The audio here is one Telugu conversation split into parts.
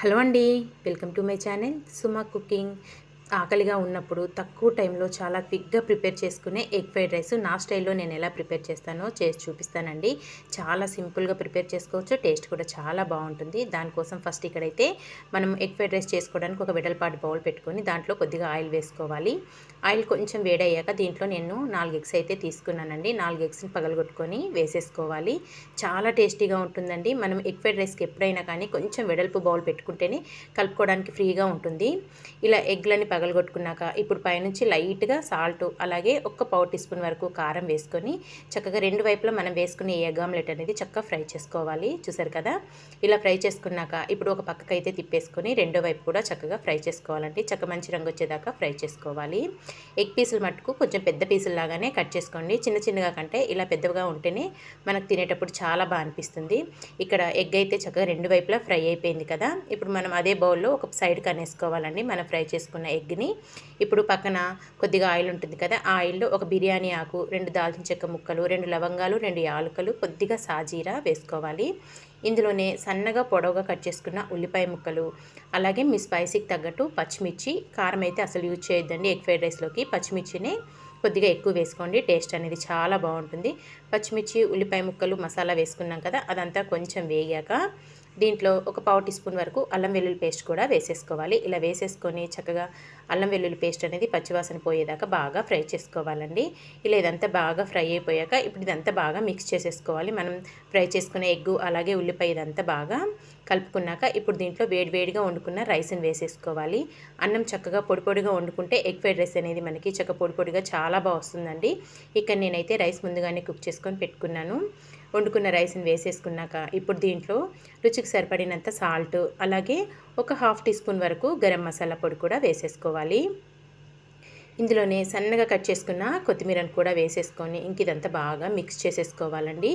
హలో అండి welcome to my channel Suma cooking. ఆకలిగా ఉన్నప్పుడు తక్కువ టైంలో చాలా క్విక్గా ప్రిపేర్ చేసుకునే ఎగ్ ఫ్రైడ్ రైస్ నా స్టైల్లో నేను ఎలా ప్రిపేర్ చేస్తానో చేసి చూపిస్తానండి. చాలా సింపుల్గా ప్రిపేర్ చేసుకోవచ్చు టేస్ట్ కూడా చాలా బాగుంటుంది. దానికోసం ఫస్ట్ ఇక్కడైతే మనం ఎగ్ ఫ్రైడ్ రైస్ చేసుకోవడానికి ఒక వెడల్పాటి బౌల్ పెట్టుకొని దాంట్లో కొద్దిగా ఆయిల్ వేసుకోవాలి. ఆయిల్ కొంచెం వేడయ్యాక దీంట్లో నేను నాలుగు ఎగ్స్ అయితే తీసుకున్నానండి. నాలుగు ఎగ్స్ని పగలగొట్టుకొని వేసేసుకోవాలి. చాలా టేస్టీగా ఉంటుందండి. మనం ఎగ్ ఫ్రైడ్ రైస్కి ఎప్పుడైనా కానీ కొంచెం వెడల్పు బౌల్ పెట్టుకుంటేనే కలుపుకోవడానికి ఫ్రీగా ఉంటుంది. ఇలా ఎగ్లని పగలగొట్టుకున్నాక ఇప్పుడు పైనుంచి లైట్గా సాల్ట్ అలాగే ఒక్క పావు టీ స్పూన్ వరకు కారం వేసుకొని చక్కగా రెండు వైపులా మనం వేసుకునే ఎగ్ ఆమ్లెట్ అనేది చక్కగా ఫ్రై చేసుకోవాలి. చూసారు కదా? ఇలా ఫ్రై చేసుకున్నాక ఇప్పుడు ఒక పక్కకైతే తిప్పేసుకొని రెండో వైపు కూడా చక్కగా ఫ్రై చేసుకోవాలండి. చక్క మంచి రంగు వచ్చేదాకా ఫ్రై చేసుకోవాలి. ఎగ్ పీసులు మట్టుకు కొంచెం పెద్ద పీసులు లాగానే కట్ చేసుకోండి. చిన్న చిన్నగా కంటే ఇలా పెద్దగా ఉంటేనే మనకు తినేటప్పుడు చాలా బాగా అనిపిస్తుంది. ఇక్కడ ఎగ్ అయితే చక్కగా రెండు వైపులా ఫ్రై అయిపోయింది కదా? ఇప్పుడు మనం అదే బౌల్లో ఒక సైడ్ కనేసుకోవాలండి. మనం ఫ్రై చేసుకున్న ఎగ్ ఎగ్ని. ఇప్పుడు పక్కన కొద్దిగా ఆయిల్ ఉంటుంది కదా ఆ ఆయిల్లో ఒక బిర్యానీ ఆకు రెండు దాల్చిన చెక్క ముక్కలు రెండు లవంగాలు రెండు యాలకులు కొద్దిగా సాజీరా వేసుకోవాలి. ఇందులోనే సన్నగా పొడవుగా కట్ చేసుకున్న ఉల్లిపాయ ముక్కలు అలాగే మీ స్పైసీకి తగ్గట్టు పచ్చిమిర్చి కారం అయితే అసలు యూజ్ చేయొద్దండి. ఎగ్ ఫ్రైడ్ రైస్లోకి పచ్చిమిర్చిని కొద్దిగా ఎక్కువ వేసుకోండి. టేస్ట్ అనేది చాలా బాగుంటుంది. పచ్చిమిర్చి ఉల్లిపాయ ముక్కలు మసాలా వేసుకున్నాం కదా అదంతా కొంచెం వేగాక దీంట్లో ఒక పావు టీ స్పూన్ వరకు అల్లం వెల్లుల్లి పేస్ట్ కూడా వేసేసుకోవాలి. ఇలా వేసేసుకొని చక్కగా అల్లం వెల్లుల్లి పేస్ట్ అనేది పచ్చివాసన పోయేదాకా బాగా ఫ్రై చేసుకోవాలండి. ఇలా ఇదంతా బాగా ఫ్రై అయిపోయాక ఇప్పుడు ఇదంతా బాగా మిక్స్ చేసేసుకోవాలి. మనం ఫ్రై చేసుకునే ఎగ్గు అలాగే ఉల్లిపాయ ఇదంతా బాగా కలుపుకున్నాక ఇప్పుడు దీంట్లో వేడివేడిగా వండుకున్న రైస్ని వేసేసుకోవాలి. అన్నం చక్కగా పొడి పొడిగా వండుకుంటే ఎగ్ ఫ్రైడ్ రైస్ అనేది మనకి చక్క పొడి పొడిగా చాలా బాగా వస్తుందండి. ఇక్కడ నేనైతే రైస్ ముందుగానే కుక్ చేసుకొని పెట్టుకున్నాను. వండుకున్న రైస్ని వేసేసుకున్నాక ఇప్పుడు దీంట్లో రుచికి సరిపడినంత సాల్ట్ అలాగే ఒక హాఫ్ టీ స్పూన్ వరకు గరం మసాలా పొడి కూడా వేసేసుకోవాలి. ఇందులోనే సన్నగా కట్ చేసుకున్న కొత్తిమీరను కూడా వేసేసుకొని ఇంక ఇదంతా బాగా మిక్స్ చేసేసుకోవాలండి.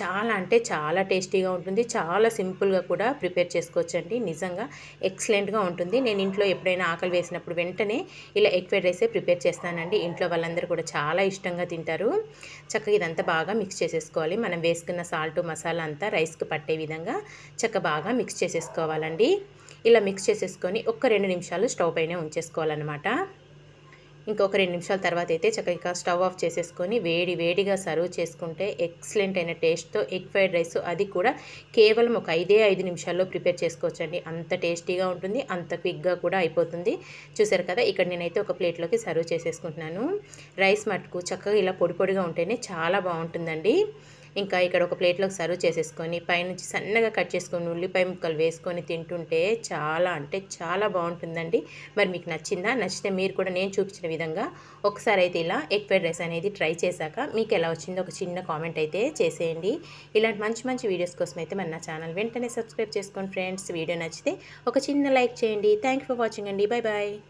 చాలా అంటే చాలా టేస్టీగా ఉంటుంది. చాలా సింపుల్గా కూడా ప్రిపేర్ చేసుకోవచ్చండి. నిజంగా ఎక్సలెంట్గా ఉంటుంది. నేను ఇంట్లో ఎప్పుడైనా ఆకలి వేసినప్పుడు వెంటనే ఇలా ఎగ్ ఫ్రైడ్ రైసే ప్రిపేర్ చేస్తానండి. ఇంట్లో వాళ్ళందరూ కూడా చాలా ఇష్టంగా తింటారు. చక్కగా ఇదంతా బాగా మిక్స్ చేసేసుకోవాలి. మనం వేసుకున్న సాల్ట్ మసాలా అంతా రైస్కి పట్టే విధంగా చక్క బాగా మిక్స్ చేసేసుకోవాలండి. ఇలా మిక్స్ చేసేసుకొని ఒక్క రెండు నిమిషాలు స్టవ్ పైనే ఉంచేసుకోవాలన్నమాట. ఇంకొక రెండు నిమిషాల తర్వాత అయితే చక్కగా స్టవ్ ఆఫ్ చేసేసుకొని వేడి వేడిగా సర్వ్ చేసుకుంటే ఎక్సలెంట్ అయిన టేస్ట్తో ఎగ్ ఫ్రైడ్ రైస్ అది కూడా కేవలం ఒక ఐదే ఐదు నిమిషాల్లో ప్రిపేర్ చేసుకోవచ్చండి. అంత టేస్టీగా ఉంటుంది అంత క్విక్గా కూడా అయిపోతుంది. చూసారు కదా ఇక్కడ నేనైతే ఒక ప్లేట్లోకి సర్వ్ చేసేసుకుంటున్నాను. రైస్ మటుకు చక్కగా ఇలా పొడి పొడిగా ఉంటేనే చాలా బాగుంటుందండి. ఇంకా ఇక్కడ ఒక ప్లేట్లోకి సర్వ్ చేసేసుకొని పైనుంచి సన్నగా కట్ చేసుకొని ఉల్లిపాయ ముక్కలు వేసుకొని తింటుంటే చాలా అంటే చాలా బాగుంటుందండి. మరి మీకు నచ్చిందా? నచ్చితే మీరు కూడా నేను చూపించిన విధంగా ఒకసారి అయితే ఇలా ఎగ్ ఫ్రైడ్ రైస్ అనేది ట్రై చేశాక మీకు ఎలా వచ్చిందో ఒక చిన్న కామెంట్ అయితే చేసేయండి. ఇలాంటి మంచి మంచి వీడియోస్ కోసం అయితే మన నా ఛానల్ వెంటనే సబ్స్క్రైబ్ చేసుకోండి ఫ్రెండ్స్. వీడియో నచ్చితే ఒక చిన్న లైక్ చేయండి. థ్యాంక్ ఫర్ వాచింగ్ అండి. Bye bye